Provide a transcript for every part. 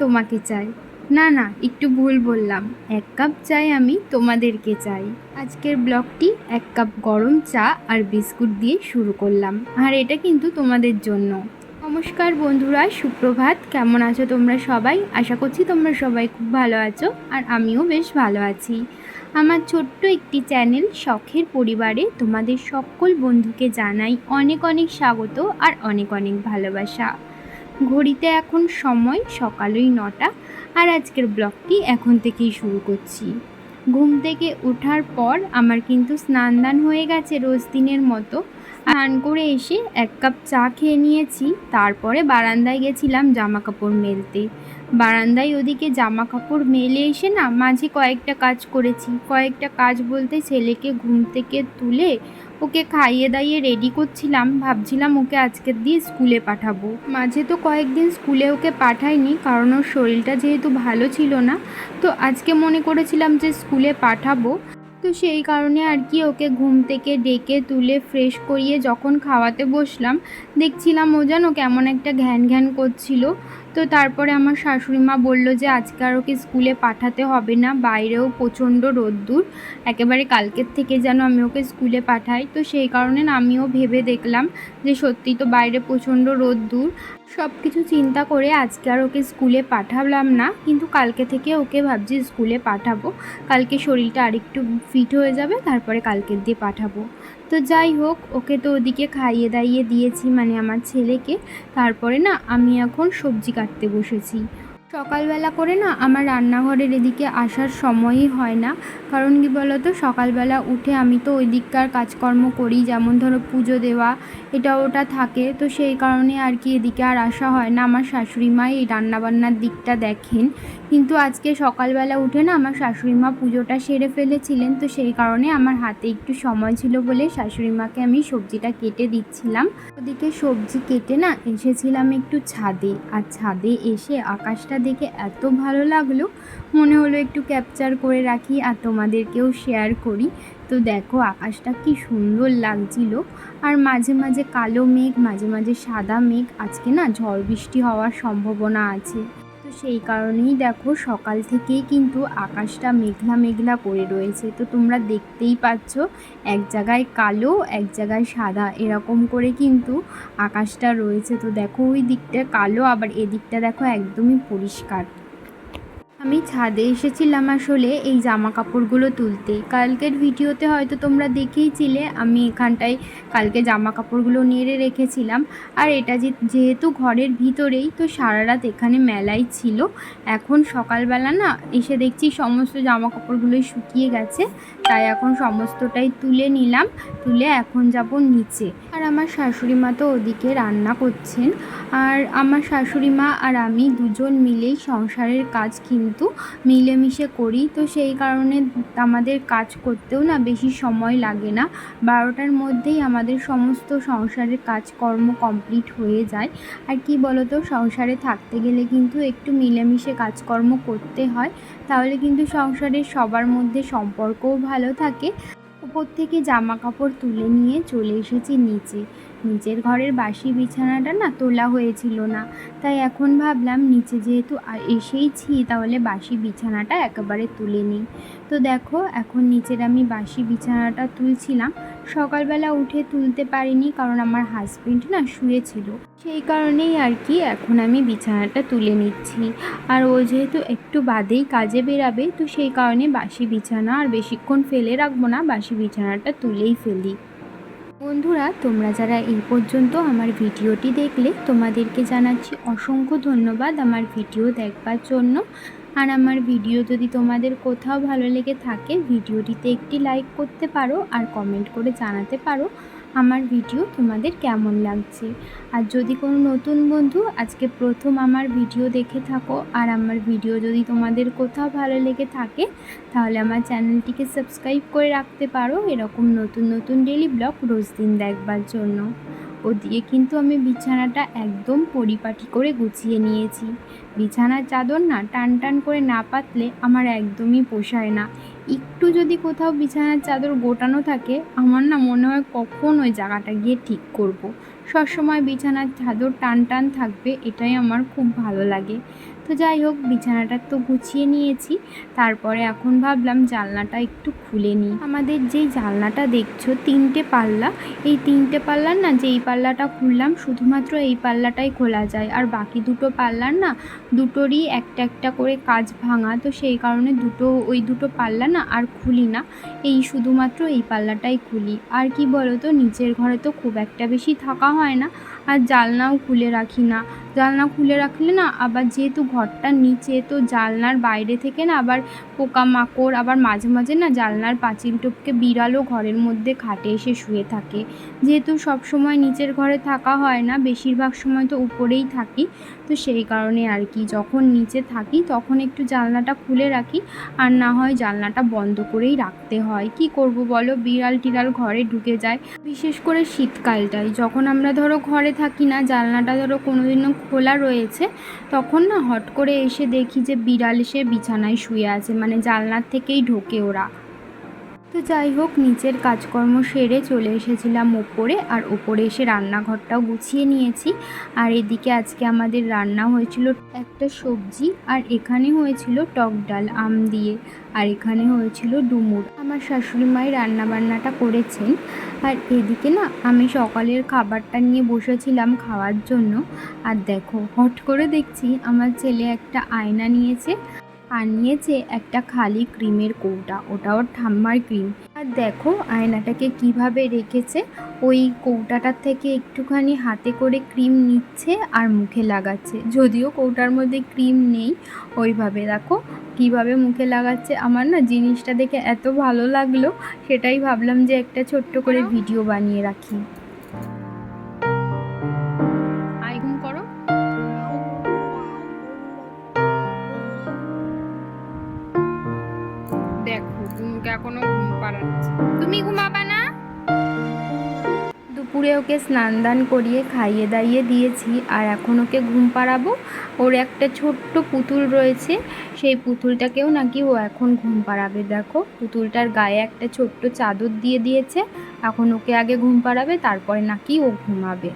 তোমাকে চাই। না না, একটু ভুল বললাম। এক কাপ চাই আমি তোমাদেরকে চাই। আজকের ব্লগটি এক কাপ গরম চা আর বিস্কুট দিয়ে শুরু করলাম। আর এটা কিন্তু তোমাদের জন্য। নমস্কার বন্ধুরা, সুপ্রভাত। কেমন আছো তোমরা সবাই? আশা করছি তোমরা সবাই খুব ভালো আছো আর আমিও বেশ ভালো আছি। আমার ছোট্ট একটি চ্যানেল শখের পরিবারে তোমাদের সকল বন্ধুকে জানাই অনেক অনেক স্বাগত আর অনেক অনেক ভালোবাসা। ঘড়িতে এখন সময় সকালই নটা, আর আজকের ব্লগটি এখন থেকেই শুরু করছি। ঘুম থেকে ওঠার পর আমার কিন্তু স্নান দান হয়ে গেছে রোজ দিনের মতো। স্নান করে এসে এক কাপ চা খেয়ে নিয়েছি, তারপরে বারান্দায় গেছিলাম জামা কাপড় মেলতে। বারান্দায় ওদিকে জামা কাপড় মেলে এসে না মাঝে কয়েকটা কাজ করেছি। কয়েকটা কাজ বলতে ছেলেকে ঘুম থেকে তুলে ওকে খাইয়ে দাইয়ে রেডি করছিলাম, ভাবছিলাম ওকে আজকের দিয়ে স্কুলে পাঠাবো। মাঝে তো কয়েকদিন স্কুলে ওকে পাঠাইনি, কারণ ওর শরীরটা যেহেতু ভালো ছিল না, তো আজকে মনে করেছিলাম যে স্কুলে পাঠাবো। তো সেই কারণে আর কি ওকে ঘুম থেকে ডেকে তুলে ফ্রেশ করিয়ে যখন খাওয়াতে বসলাম, দেখছিলাম ও যেন কেমন একটা ঘ্যান ঘ্যান করছিল। তো তারপরে আমার শাশুড়ি মা বলল যে, আজকে আর ওকে স্কুলে পাঠাতে হবে না, বাইরেও প্রচণ্ড রোদ্দুর। একেবারে কালকের থেকে যেন আমি ওকে স্কুলে পাঠাই। তো সেই কারণে আমিও ভেবে দেখলাম যে সত্যি তো বাইরে প্রচণ্ড রোদ্দুর। সব কিছু চিন্তা করে আজকে আর ওকে স্কুলে পাঠালাম না, কিন্তু কালকে থেকে ওকে ভাবছি স্কুলে পাঠাবো। কালকে শরীরটা আরেকটু ফিট হয়ে যাবে, তারপরে কালকের দিয়ে পাঠাবো। তো যাই হোক, ওকে তো ওদিকে খাইয়ে দাইয়ে দিয়েছি মানে আমার ছেলেকে। তারপরে না, আমি এখন সবজি কাটতে বসেছি। সকালবেলা করে না আমার রান্নাঘরের এদিকে আসার সময়ই হয় না। কারণ কি বলতো? সকালবেলা উঠে আমি তো ওই দিককার কাজকর্ম করি, যেমন ধরো পুজো দেওয়া, এটা ওটা থাকে। তো সেই কারণে আর কি এদিকে আর আসা হয় না। আমার শাশুড়ি মা এই রান্নাবান্নার দিকটা দেখেন। কিন্তু আজকে সকালবেলা উঠে না আমার শাশুড়ি মা পুজোটা সেরে ফেলেছিলেন। তো সেই কারণে আমার হাতে একটু সময় ছিল বলে শাশুড়ি মাকে আমি সবজিটা কেটে দিচ্ছিলাম। ওদিকে সবজি কেটে না এসেছিলাম একটু ছাদে। আর ছাদে এসে আকাশটা দেখে এত ভালো লাগল, মনে হলো একটু ক্যাপচার করে রাখি আর তোমাদেরকেও শেয়ার করি। তো দেখো, আকাশটা কি সুন্দর লাগছিল। আর মাঝে মাঝে কালো মেঘ, মাঝে মাঝে সাদা মেঘ, আজকে না ঝড় বৃষ্টি হওয়ার সম্ভাবনা আছে। সেই কারণেই দেখো সকাল থেকেই কিন্তু আকাশটা মেঘলা মেঘলা করে রয়েছে। তো তোমরা দেখতেই পাচ্ছ এক জায়গায় কালো, এক জায়গায় সাদা এরকম করে কিন্তু আকাশটা রয়েছে। তো দেখো ওই দিকটা কালো, আবার এদিকটা দেখো একদমই পরিষ্কার। আমি ছাদে এসেছিলাম আসলে এই জামা কাপড়গুলো তুলতে। কালকের ভিডিওতে হয়তো তোমরা দেখেইছিলে, আমি এখানটায় কালকে জামা কাপড়গুলো নেড়ে রেখেছিলাম। আর এটা যেহেতু ঘরের ভিতরেই, তো সারা রাত এখানে মেলাই ছিল। এখন সকালবেলা না, এসে দেখছি সমস্ত জামা কাপড়গুলোই শুকিয়ে গেছে। তাই এখন সমস্তটাই তুলে নিলাম, তুলে এখন যাব নিচে। আর আমার শাশুড়ি মা তো ওদিকে রান্না করছেন। আর আমার শাশুড়ি মা আর আমি দুজন মিলেই সংসারের কাজ কিন্তু মিলেমিশে করি। তো সেই কারণে আমাদের কাজ করতেও না বেশি সময় লাগে না। বারোটার মধ্যেই আমাদের সমস্ত সংসারের কাজকর্ম কমপ্লিট হয়ে যায়। আর কি বলতো, সংসারে থাকতে গেলে কিন্তু একটু মিলেমিশে কাজকর্ম করতে হয়। তাহলে কিন্তু সংসারের সবার মধ্যে সম্পর্কও ভালো থাকে। উপর থেকে জামা কাপড় তুলে নিয়ে চলে এসেছি নিচে। নিচের ঘরের বাসি বিছানাটা না তোলা হয়েছিল না। তাই এখন ভাবলাম নিচে যেহেতু এসেইছি, তাহলে বাসি বিছানাটা একেবারে তুলে নিই। তো দেখো, এখন নিচের আমি বাসি বিছানাটা তুলছিলাম। সকালবেলা উঠে তুলতে পারিনি কারণ আমার হাজবেন্ড না শুয়েছিল। সেই কারণেই আর কি এখন আমি বিছানাটা তুলে নিচ্ছি। আর ও যেহেতু একটু বাদেই কাজে বেরাবে, তো সেই কারণে বাসি বিছানা আর বেশিক্ষণ ফেলে রাখব না, বাসি বিছানাটা তুলেই ফেলি। বন্ধুরা, তোমরা যারা এই পর্যন্ত আমার ভিডিওটি দেখলে, তোমাদেরকে জানাচ্ছি অসংখ্য ধন্যবাদ আমার ভিডিও দেখবার জন্য। আর আমার ভিডিও যদি তোমাদের কোথাও ভালো লেগে থাকে, ভিডিওটিতে একটি লাইক করতে পারো আর কমেন্ট করে জানাতে পারো। আমার ভিডিও তোমাদের কেমন লাগছে? আর যদি কোনো নতুন বন্ধু আজকে প্রথম আমার ভিডিও দেখে থাকো, আর আমার ভিডিও যদি তোমাদের কোথাও ভালো লেগে থাকে, তাহলে আমার চ্যানেলটিকে সাবস্ক্রাইব করে রাখতে পারো। এরকম নতুন নতুন ডেলি ব্লগ রোজ দিন দেখবার জন্য। ওদিকে কিন্তু আমি বিছানাটা একদম পরিপাটি করে গুছিয়ে নিয়েছি। বিছানার চাদর না টান টান করে না পাতলে আমার একদমই পোষায় না। একটু যদি কোথাও বিছানার চাদর গোটানো থাকে, আমার না মনে হয় কখন ওই জায়গাটা গিয়ে ঠিক করব। সবসময় বিছানার চাদর টান টান থাকবে, এটাই আমার খুব ভালো লাগে। তো যাই হোক, বিছানাটা তো গুছিয়ে নিয়েছি। তারপরে এখন ভাবলাম জানলাটা একটু খুলে নিই। আমাদের যেই জানলাটা দেখছ, তিনটে পাল্লা, এই তিনটে পাল্লার না যেই পাল্লাটা খুললাম, শুধুমাত্র এই পাল্লাটাই খোলা যায়। আর বাকি দুটো পাল্লার না, দুটোরই একটা একটা করে কাজ ভাঙা, তো সেই কারণে দুটো, ওই দুটো পাল্লা না আর খুলি না। এই শুধুমাত্র এই পাল্লাটাই খুলি। আর কি বলো তো নিচের ঘরে তো খুব একটা বেশি থাকা হয় না, আর জালনাও খুলে রাখি না। জানলা খুলে রাখলে না, আবার যেহেতু ঘরটার নিচে, তো জানলার বাইরে থেকে না আবার পোকামাকড়, আবার মাঝে মাঝে না জানলার পাঁচিল টপকে বিড়ালও ঘরের মধ্যে খাটে এসে শুয়ে থাকে। যেহেতু সব সময় নিচের ঘরে থাকা হয় না, বেশিরভাগ সময় তো উপরেই থাকি, তো সেই কারণে আর কি। যখন নিচে থাকি, তখন একটু জানলাটা খুলে রাখি, আর না হয় জানলাটা বন্ধ করেই রাখতে হয়। কি করব বলো? বিড়াল টিড়াল ঘরে ঢুকে যায়। বিশেষ করে শীতকালটায়। যখন আমরা ধরো ঘরে থাকি না, জানলাটা ধরো কোনোদিনও খোলা রয়েছে, তখন না হট করে এসে দেখি যে বিড়াল এসে বিছানায় শুয়ে আছে মানে জানলার থেকেই ঢোকে ওরা। তো যাই হোক, নিচের কাজকর্ম সেরে চলে এসেছিলাম ওপরে, আর ওপরে এসে রান্নাঘরটাও গুছিয়ে নিয়েছি। আর এদিকে আজকে আমাদের রান্না হয়েছিল একটা সবজি, আর এখানে হয়েছিল টক ডাল, আম দিয়ে, আর এখানে হয়েছিল ডুমুর। আমার শাশুড়ি মাই রান্নাবান্নাটা করেছেন। আর এদিকে না, আমি সকালের খাবারটা নিয়ে বসেছিলাম খাওয়ার জন্য। আর দেখো, হট করে দেখছি আমার ছেলে একটা আয়না নিয়েছে আর নিয়েছে একটা খালি ক্রিমের কৌটা, ওটা ওর ঠাম্মার ক্রিম। আর দেখো, আয়নাটাকে কীভাবে রেখেছে, ওই কৌটাটার থেকে একটুখানি হাতে করে ক্রিম নিচ্ছে আর মুখে লাগাচ্ছে। যদিও কৌটার মধ্যে ক্রিম নেই, ওইভাবে দেখো, কীভাবে মুখে লাগাচ্ছে। আমার না জিনিসটা দেখে এত ভালো লাগল, সেটাই ভাবলাম যে একটা ছোট্ট করে ভিডিও বানিয়ে রাখি। এখনও ঘুম পাড়াচ্ছে তুমি ঘুমাবা না? দুপুরে ওকে স্নান দান করিয়ে খাইয়ে দাইয়ে দিয়েছি, আর এখন ওকে ঘুম পাড়াবো। ওর একটা ছোট্ট পুতুল রয়েছে, সেই পুতুলটাকেও নাকি ও এখন ঘুম পাড়াবে। দেখো, পুতুলটার গায়ে একটা ছোট্ট চাদর দিয়ে দিয়েছে। এখন ওকে আগে ঘুম পাড়াবে, তারপরে নাকি ও ঘুমাবে।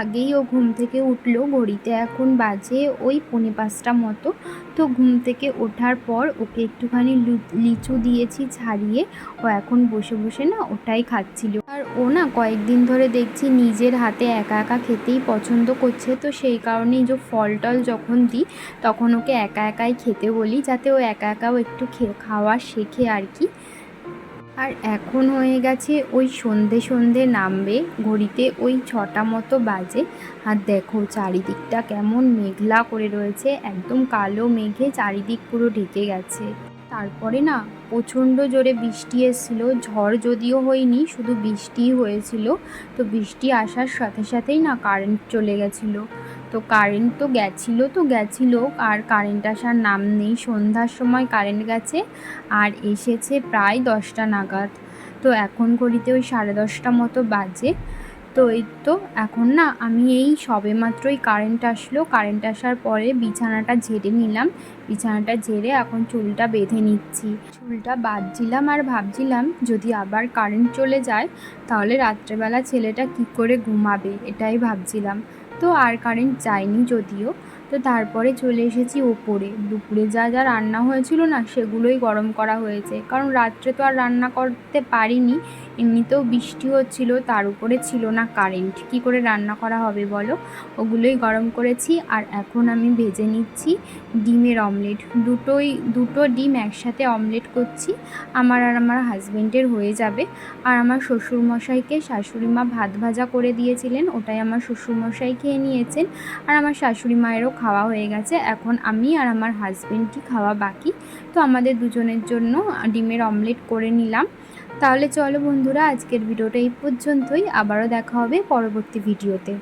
আগেই ও ঘুম থেকে উঠল, ঘড়িতে এখন বাজে ওই পৌনে পাঁচটা মতো। তো ঘুম থেকে ওঠার পর ওকে একটুখানি লিচু দিয়েছি ছাড়িয়ে। ও এখন বসে বসে না ওটাই খাচ্ছিল। আর ও না কয়েকদিন ধরে দেখছি নিজের হাতে একা একা খেতেই পছন্দ করছে। তো সেই কারণেই যে ফল টল যখন দিই, তখন ওকে একা একাই খেতে বলি, যাতে ও একা একাও একটু খাওয়া শেখে আর কি। আর এখন হয়ে গেছে ওই সন্ধে সন্ধে নামবে ঘড়িতে ওই ছটা মতো বাজে। আর দেখো চারিদিকটা কেমন মেঘলা করে রয়েছে, একদম কালো মেঘে চারিদিক পুরো ঢেকে গেছে। তারপরে না প্রচণ্ড জোরে বৃষ্টি এসেছিল, ঝড় যদিও হয়নি, শুধু বৃষ্টিই হয়েছিল। তো বৃষ্টি আসার সাথে সাথেই না কারেন্ট চলে গেছিল। তো কারেন্ট তো গেছিল তো গেছিল, আর কারেন্ট আসার নাম নেই। সন্ধ্যার সময় কারেন্ট গেছে, আর এসেছে প্রায় দশটা নাগাদ। তো এখন করিতে ওই সাড়ে দশটা মতো বাজে। তো এই তো এখন না আমি এই সবে মাত্রই কারেন্ট আসলো। কারেন্ট আসার পরে বিছানাটা ঝেড়ে নিলাম। বিছানাটা ঝেড়ে এখন চুলটা বেঁধে নিচ্ছি। চুলটা বাঁধছিলাম আর ভাবছিলাম, যদি আবার কারেন্ট চলে যায়, তাহলে রাত্রেবেলা ছেলেটা কি করে ঘুমাবে, এটাই ভাবছিলাম। তো আর কারেন্ট যায়নি যদিও, তো তারপরে চলে এসেছি ওপরে। দুপুরে যা যা রান্না হয়েছিল না, সেগুলোই গরম করা হয়েছে। কারণ রাত্রে তো আর রান্না করতে পারিনি। এমনিতেও বৃষ্টি হচ্ছিল, তার উপরে ছিল না কারেন্ট কি করে রান্না করা হবে বলো? ওগুলোই গরম করেছি আর এখন আমি ভেজে নিচ্ছি ডিমের অমলেট দুটোই, দুটো ডিম একসাথে অমলেট করছি, আমার আর আমার হাজবেন্ডের হয়ে যাবে। আর আমার শ্বশুরমশাইকে শাশুড়ি মা ভাত ভাজা করে দিয়েছিলেন, ওটাই আমার শ্বশুরমশাই খেয়ে নিয়েছেন। আর আমার শাশুড়ি মায়েরও খাওয়া হয়ে গেছে, এখন আমি আর আমার হাজবেন্ডই খাওয়া বাকি। তো আমাদের দুজনের জন্য ডিমের অমলেট করে নিলাম। তাহলে চলো বন্ধুরা আজকের ভিডিওটা এই পর্যন্তই। আবারও দেখা হবে পরবর্তী ভিডিওতে।